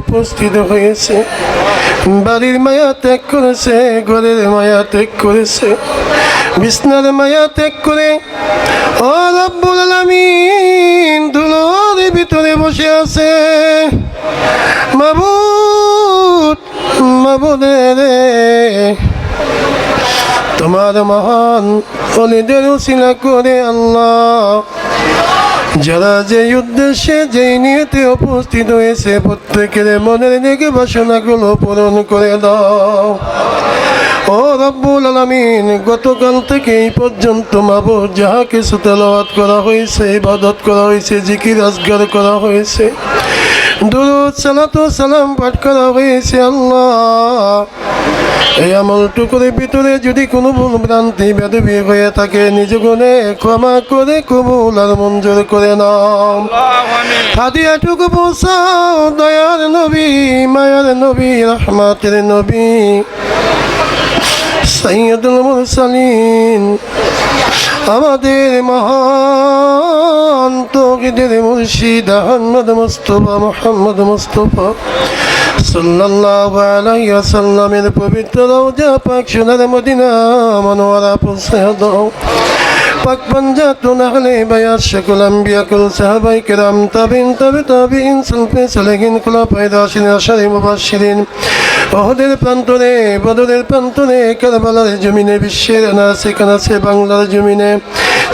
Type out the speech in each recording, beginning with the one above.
উপস্থিত হয়েছে। বাড়ির মায়া ত্যাগ করেছে, ঘরের মায়া ত্যাগ করেছে। বিছনার মায়া ত্যাগ করে, ও রব্বুল আলামিন ধুলোর ভিতরে বসে আছে। মাবুদ মাবুদে রে তোমার মহান অলিদের উসিলা করে আল্লাহ। যারা যে উদ্দেশ্যে যে নিয়তে উপস্থিত হয়েছে, প্রত্যেকের মনের দিকে বাসনাগুলো পূরণ করে দাও। ও রব্বুল আলমিন, গতকাল থেকে এই পর্যন্ত মাবু যাহা কিছু তেলাওয়াত করা হয়েছে, ইবাদত করা হয়েছে, জিকির, আজগার করা হয়েছে দুরুদ সালাতু সালাম পাঠ করা হয়েছে আল্লাহ। এই আমলটুকুর ভিতরে যদি কোনো ভুল ভ্রান্তি বেদবি হয়ে থাকে, নিজ গুণে ক্ষমা করে কবুল আর মঞ্জুর করে নাও। হাদিয়াটুকু পৌঁছাও দয়ার নবী, মায়ার নবী, রহমাতের নবী। সৈয়দুল মুরসালিন, আমাদের মহান তৌহিদের মুর্শিদ আহমদ মুস্তফা মোহাম্মদ মুস্তফা। পবিত্র বাংলার জমিনে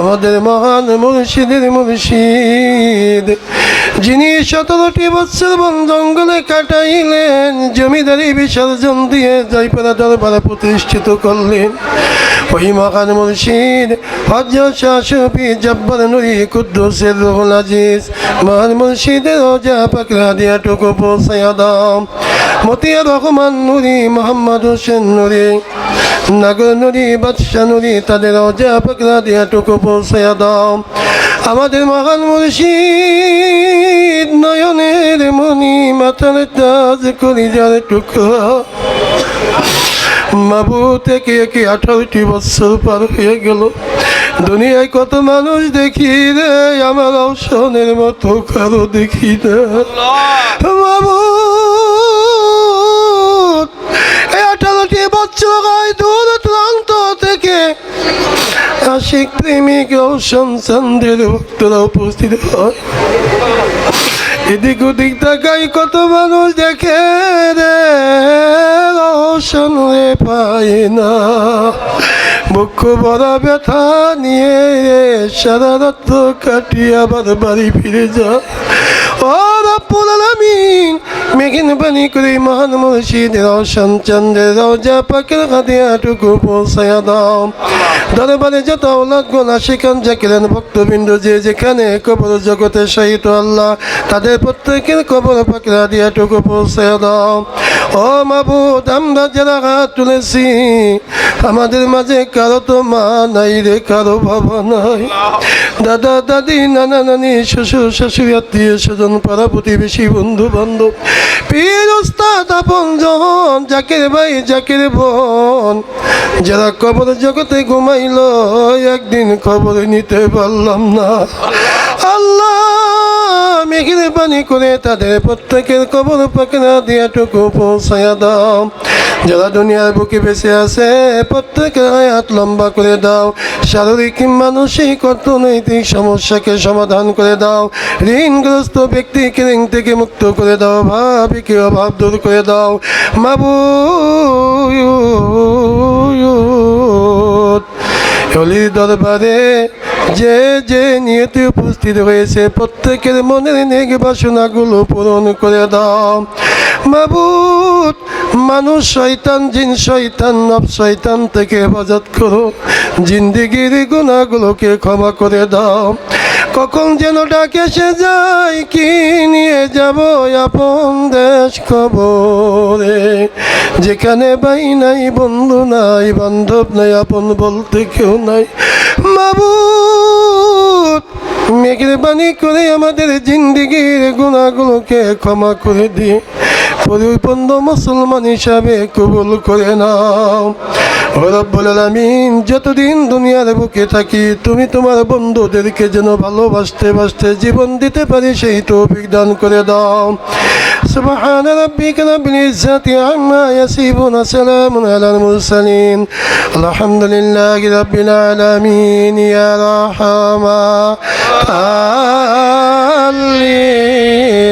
আমাদের মহান মুর্শিদের মুর্শিদ। যিনি সতেরোটি বৎসর বন জঙ্গলে কাটাইলেন, জমিদারি বিসর্জন দিয়ে জয়পুরা দরবারে প্রতিষ্ঠিত করলেন। ওই মহান মুর্শিদ শাহ শফি জব্বার নুরি কুদ্দুসের রুহুল আজিজ, মহান মুর্শিদের রোজা পাকড়া দিয়াটুকু পৌঁছাইয়া দাও। মতিয়া রহমান নুরি মোহাম্মদ হোসেন নুরি নাগর নুরি বাদশাহ নুরি তাদের রোজা পাকড়া দিয়াটুকু পৌঁছাইয়া দাও। আমাদের মহান মুর্শিদ নয়নের মণি মাথার তাজ করি যার টুকরা। মাবু থেকে একে আঠারোটি বছর পার হয়ে গেল। দুনিয়ায় কত মানুষ দেখি রে আমার অবসনের মতো কারও দেখি না। আশিক প্রেমিক রৌশন চন্দ্রের ভক্তরা উপস্থিত এদিক ওদিক তাকাই কত মানুষ দেখে রে রৌশন রে পায় না। মুখ বড় ব্যথা নিয়ে রে, সারা রাত্র কাটিয়ে আবার বাড়ি ফিরে যায় ও মহান মুর্শিদ রওশন চন্দ্রের রওজা পাকের হাতিয়াটুকু পৌঁছায়া দাও। দরবারে যত ওলাদ গোলা সেখান জাকিরেন ভক্তবৃন্দ যে যেখানে কবর জগতে সহিত আল্লাহ, তাদের প্রত্যেকের কবর পাকড়া দিয়ে টুকু পৌঁছে দাও। ও মাবুদ, আমরা যারা হাত তুলেছি আমাদের মাঝে কারও তো মা নাই রে, কারও বাবা নাই। দাদা, দাদি, নানা, নানি, শ্বশুর, শাশুড়ি, আত্মীয় স্বজন, পাড়া প্রতিবেশী, বন্ধু, বান্ধব, পীর উস্তাদ আপন জন, জাকের ভাই, জাকের বোন। যারা কবর জগতে ঘুমাইল, একদিন খবর নিতে পারলাম না। আল্লাহ মেঘের পানি করে তাদের প্রত্যেকের কবর পাকনা দিয়াটুকু পৌঁছায়া দাও। যারা দুনিয়ার বুকে বেঁচে আছে প্রত্যেকের হাত লম্বা করে দাও। শারীরিক মানসিক অর্থনৈতিক সমস্যাকে সমাধান করে দাও। ঋণগ্রস্ত ব্যক্তিকে ঋণ থেকে মুক্ত করে দাও, ভাবিকে অভাব দূর করে দাও। মাবু অলির দরবারে যে যে নিয়তে উপস্থিত হয়েছে, প্রত্যেকের মনের নেক বাসনাগুলো পূরণ করে দাও। মাবুদ, মানুষ শয়তান, জিন শৈতান নব শৈতান থেকে হেফাজত করো। জিন্দিগির গুণাগুলোকে ক্ষমা করে দাও। কখন যেন ডাকে সে যায়, কি নিয়ে যাব আপন দেশ খবরে যেখানে বাই নাই, বন্ধু নাই, বান্ধব নাই, আপন বলতে কেউ নাই। মাবুদ বাণী করে আমাদের জিন্দিগির গুণাগুলোকে ক্ষমা করে দিয়ে পরিপূর্ণ মুসলমান হিসাবে কবুল করে নাও ও রব্বুল আলামিন যতদিন দুনিয়ার বুকে থাকি তুমি তোমার বন্ধুদেরকে যেন ভালোবাসতে বাসতে জীবন দিতে পারি সেই তৌফিক দান করে দাও سبحان ربك رب العزة عما يصفون سلام على المرسلين الحمد لله رب العالمين يا رحمة العالمين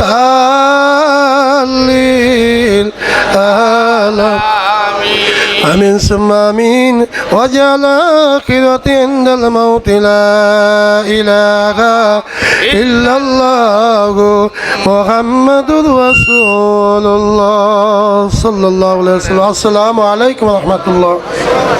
رحمة للعالمين آمين ثم آمين وجعل آخرة عند الموت لا إله إلا الله محمد رسول الله صلى الله عليه وسلم السلام عليكم ورحمة الله